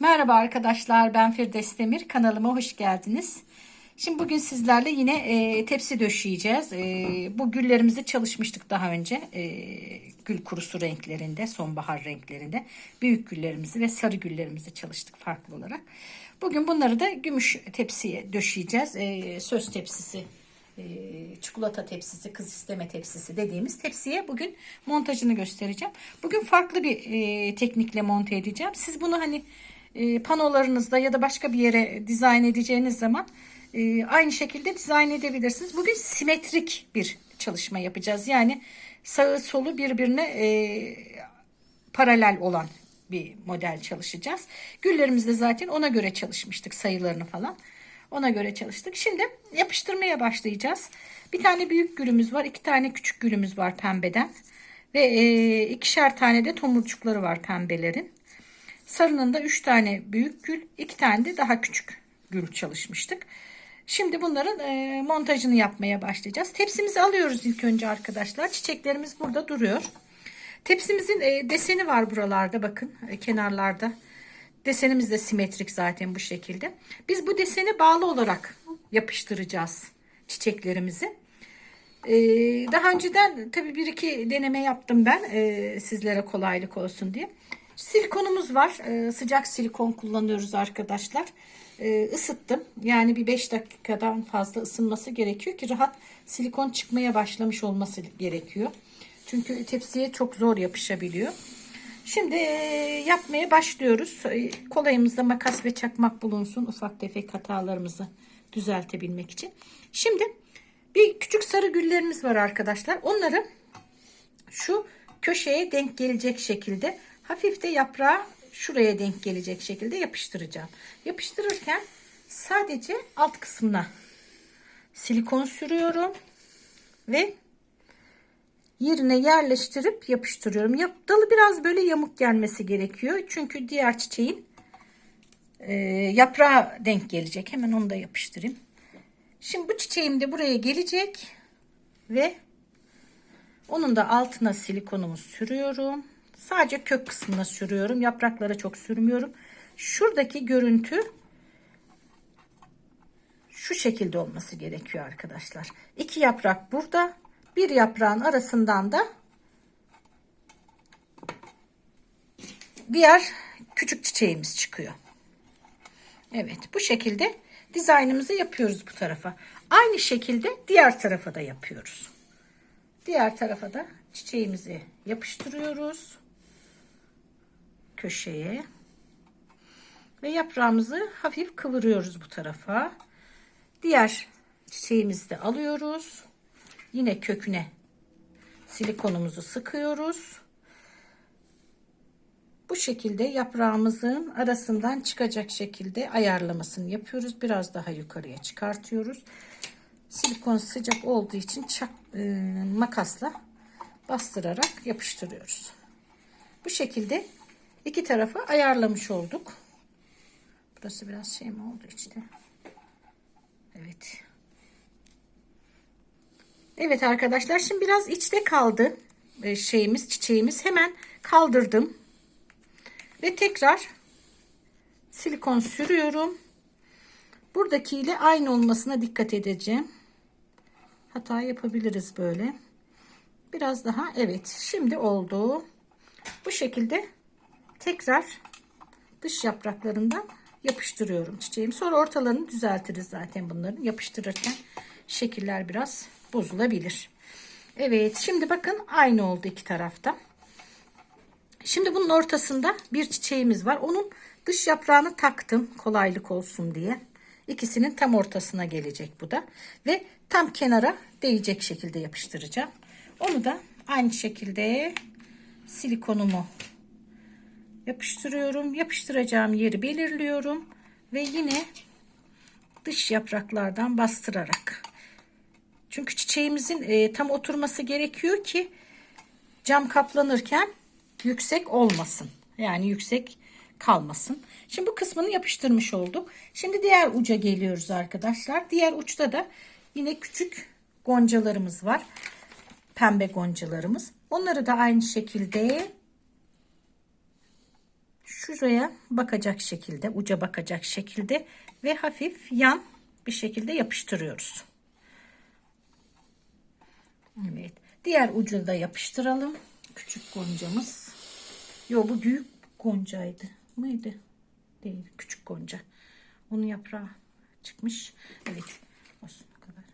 Merhaba arkadaşlar ben Firdevs Demir kanalıma hoş geldiniz. Şimdi bugün sizlerle yine e, tepsi döşeyeceğiz. E, bu güllerimizi çalışmıştık daha önce. E, gül kurusu renklerinde, sonbahar renklerinde. Büyük güllerimizi ve sarı güllerimizi çalıştık farklı olarak. Bugün bunları da gümüş tepsiye döşeyeceğiz. E, söz tepsisi e, çikolata tepsisi, kız isteme tepsisi dediğimiz tepsiye bugün montajını göstereceğim. Bugün farklı bir e, teknikle monte edeceğim. Siz bunu hani e, panolarınızda ya da başka bir yere dizayn edeceğiniz zaman e, aynı şekilde dizayn edebilirsiniz. Bugün simetrik bir çalışma yapacağız. Yani sağı solu birbirine e, paralel olan bir model çalışacağız. Güllerimiz de zaten ona göre çalışmıştık sayılarını falan. Ona göre çalıştık. Şimdi yapıştırmaya başlayacağız. Bir tane büyük gülümüz var. iki tane küçük gülümüz var pembeden. Ve e, ikişer tane de tomurcukları var pembelerin. Sarının da üç tane büyük gül, iki tane de daha küçük gül çalışmıştık. Şimdi bunların e, montajını yapmaya başlayacağız. Tepsimizi alıyoruz ilk önce arkadaşlar. Çiçeklerimiz burada duruyor. Tepsimizin e, deseni var buralarda bakın e, kenarlarda. Desenimiz de simetrik zaten bu şekilde. Biz bu deseni bağlı olarak yapıştıracağız çiçeklerimizi. Ee, daha önceden tabii bir iki deneme yaptım ben e, sizlere kolaylık olsun diye. Silikonumuz var. E, sıcak silikon kullanıyoruz arkadaşlar. E, ısıttım. Yani bir 5 dakikadan fazla ısınması gerekiyor ki rahat silikon çıkmaya başlamış olması gerekiyor. Çünkü tepsiye çok zor yapışabiliyor. Şimdi e, yapmaya başlıyoruz. E, Kolayımızda makas ve çakmak bulunsun. Ufak tefek hatalarımızı düzeltebilmek için. Şimdi bir küçük sarı güllerimiz var arkadaşlar. Onları şu köşeye denk gelecek şekilde hafif de yaprağı şuraya denk gelecek şekilde yapıştıracağım. Yapıştırırken sadece alt kısmına silikon sürüyorum ve yerine yerleştirip yapıştırıyorum. Yap, dalı biraz böyle yamuk gelmesi gerekiyor. Çünkü diğer çiçeğin e, denk gelecek. Hemen onu da yapıştırayım. Şimdi bu çiçeğim de buraya gelecek ve onun da altına silikonumu sürüyorum. Sadece kök kısmına sürüyorum. Yapraklara çok sürmüyorum. Şuradaki görüntü şu şekilde olması gerekiyor arkadaşlar. İki yaprak burada. Bir yaprağın arasından da diğer küçük çiçeğimiz çıkıyor. Evet bu şekilde dizaynımızı yapıyoruz bu tarafa. Aynı şekilde diğer tarafa da yapıyoruz. Diğer tarafa da çiçeğimizi yapıştırıyoruz. Köşeye. Ve yaprağımızı hafif kıvırıyoruz bu tarafa. Diğer çiçeğimizi de alıyoruz. Yine köküne silikonumuzu sıkıyoruz. Bu şekilde yaprağımızın arasından çıkacak şekilde ayarlamasını yapıyoruz. Biraz daha yukarıya çıkartıyoruz. Silikon sıcak olduğu için çak, e, makasla bastırarak yapıştırıyoruz. Bu şekilde iki tarafı ayarlamış olduk. Burası biraz şey mi oldu işte. Evet. Evet arkadaşlar şimdi biraz içte kaldı. E, şeyimiz çiçeğimiz. Hemen kaldırdım. Ve tekrar silikon sürüyorum. Buradaki ile aynı olmasına dikkat edeceğim. Hata yapabiliriz böyle. Biraz daha evet şimdi oldu. Bu şekilde tekrar dış yapraklarından yapıştırıyorum çiçeğimi sonra ortalarını düzeltiriz zaten bunların yapıştırırken şekiller biraz bozulabilir. Evet şimdi bakın aynı oldu iki tarafta. Şimdi bunun ortasında bir çiçeğimiz var. Onun dış yaprağını taktım kolaylık olsun diye. İkisinin tam ortasına gelecek bu da. Ve tam kenara değecek şekilde yapıştıracağım. Onu da aynı şekilde silikonumu yapıştırıyorum. Yapıştıracağım yeri belirliyorum. Ve yine dış yapraklardan bastırarak çünkü çiçeğimizin e, tam oturması gerekiyor ki cam kaplanırken yüksek olmasın. Yani yüksek kalmasın. Şimdi bu kısmını yapıştırmış olduk. Şimdi diğer uca geliyoruz arkadaşlar. Diğer uçta da yine küçük goncalarımız var. Pembe goncalarımız. Onları da aynı şekilde şuraya bakacak şekilde, uca bakacak şekilde ve hafif yan bir şekilde yapıştırıyoruz. Evet. Diğer ucunu da yapıştıralım. Küçük goncamız. Yo bu büyük goncaydı. Mıydı? Değil. Küçük gonca. Onun yaprağı çıkmış. Evet. Olsun kadar.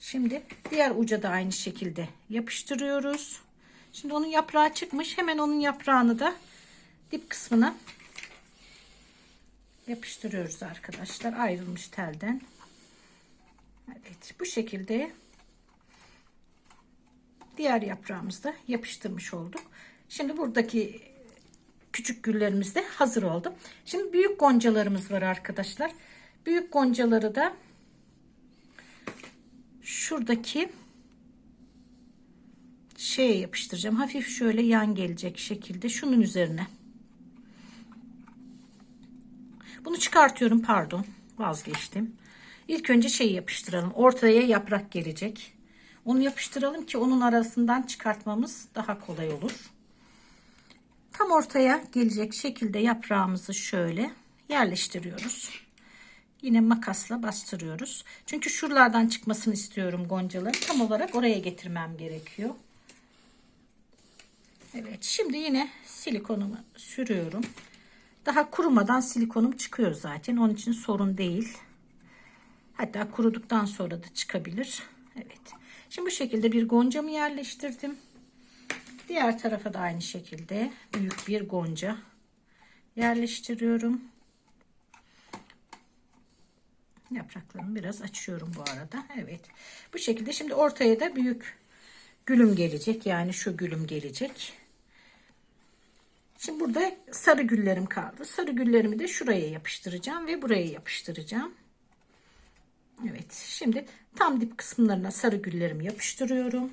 Şimdi diğer uca da aynı şekilde yapıştırıyoruz. Şimdi onun yaprağı çıkmış. Hemen onun yaprağını da dip kısmına yapıştırıyoruz arkadaşlar. Ayrılmış telden. Evet. Bu şekilde diğer yaprağımızı da yapıştırmış olduk. Şimdi buradaki küçük güllerimiz de hazır oldu. Şimdi büyük goncalarımız var arkadaşlar. Büyük goncaları da şuradaki şeye yapıştıracağım. Hafif şöyle yan gelecek şekilde şunun üzerine. Bunu çıkartıyorum pardon vazgeçtim. İlk önce şeyi yapıştıralım. Ortaya yaprak gelecek. Onu yapıştıralım ki onun arasından çıkartmamız daha kolay olur. Tam ortaya gelecek şekilde yaprağımızı şöyle yerleştiriyoruz. Yine makasla bastırıyoruz. Çünkü şuralardan çıkmasını istiyorum goncaları. Tam olarak oraya getirmem gerekiyor. Evet şimdi yine silikonumu sürüyorum. Daha kurumadan silikonum çıkıyor zaten. Onun için sorun değil. Hatta kuruduktan sonra da çıkabilir. Evet. Şimdi bu şekilde bir goncamı yerleştirdim. Diğer tarafa da aynı şekilde büyük bir gonca yerleştiriyorum. Yapraklarımı biraz açıyorum bu arada. Evet. Bu şekilde şimdi ortaya da büyük gülüm gelecek. Yani şu gülüm gelecek. Şimdi burada sarı güllerim kaldı. Sarı güllerimi de şuraya yapıştıracağım ve buraya yapıştıracağım. Evet. Şimdi tam dip kısımlarına sarı güllerimi yapıştırıyorum.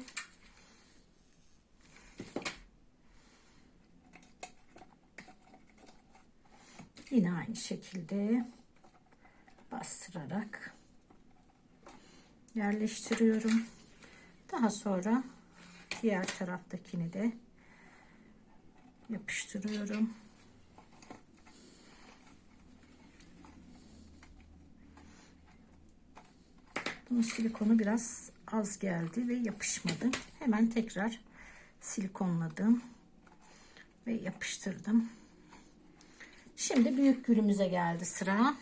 Yine aynı şekilde bastırarak yerleştiriyorum. Daha sonra diğer taraftakini de yapıştırıyorum. Bunun silikonu biraz az geldi ve yapışmadı. Hemen tekrar silikonladım ve yapıştırdım. Şimdi büyük gülümüze geldi sıra.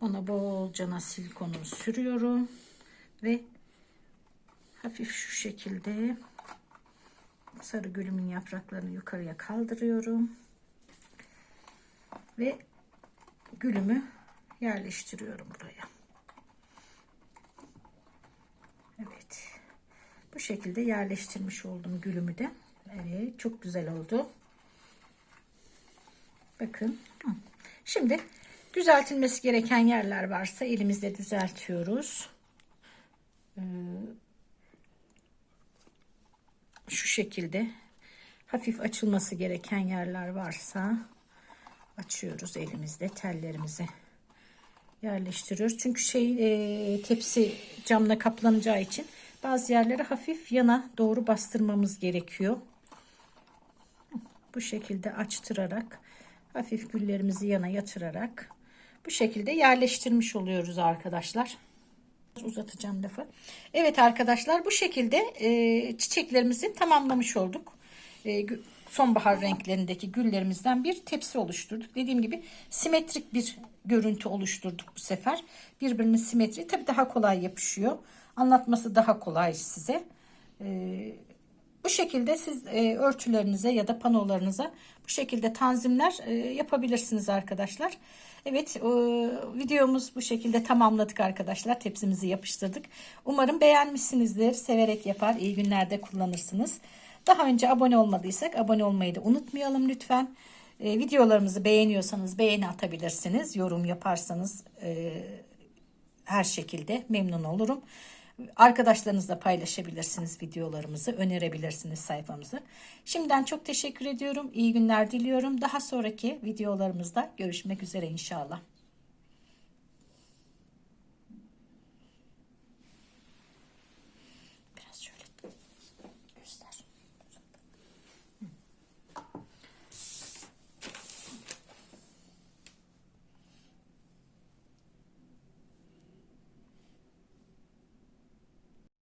Ona bolcana silikonumu sürüyorum ve hafif şu şekilde sarı gülümün yapraklarını yukarıya kaldırıyorum ve gülümü yerleştiriyorum buraya. Evet. Bu şekilde yerleştirmiş oldum gülümü de. Evet, çok güzel oldu. Bakın. Şimdi düzeltilmesi gereken yerler varsa elimizde düzeltiyoruz. Ee, şu şekilde hafif açılması gereken yerler varsa açıyoruz elimizde tellerimizi yerleştiriyoruz. Çünkü şey e, tepsi camla kaplanacağı için bazı yerleri hafif yana doğru bastırmamız gerekiyor. Bu şekilde açtırarak hafif güllerimizi yana yatırarak bu şekilde yerleştirmiş oluyoruz arkadaşlar. Uzatacağım lafı. Evet arkadaşlar bu şekilde e, çiçeklerimizi tamamlamış olduk. E, sonbahar renklerindeki güllerimizden bir tepsi oluşturduk. Dediğim gibi simetrik bir görüntü oluşturduk bu sefer. Birbirinin simetri tabi daha kolay yapışıyor. Anlatması daha kolay size. Ee, bu şekilde siz e, örtülerinize ya da panolarınıza bu şekilde tanzimler e, yapabilirsiniz arkadaşlar. Evet e, videomuz bu şekilde tamamladık arkadaşlar. Tepsimizi yapıştırdık. Umarım beğenmişsinizdir. Severek yapar. iyi günlerde kullanırsınız. Daha önce abone olmadıysak abone olmayı da unutmayalım lütfen. E, videolarımızı beğeniyorsanız beğeni atabilirsiniz. Yorum yaparsanız e, her şekilde memnun olurum. Arkadaşlarınızla paylaşabilirsiniz videolarımızı, önerebilirsiniz sayfamızı. Şimdiden çok teşekkür ediyorum. İyi günler diliyorum. Daha sonraki videolarımızda görüşmek üzere inşallah.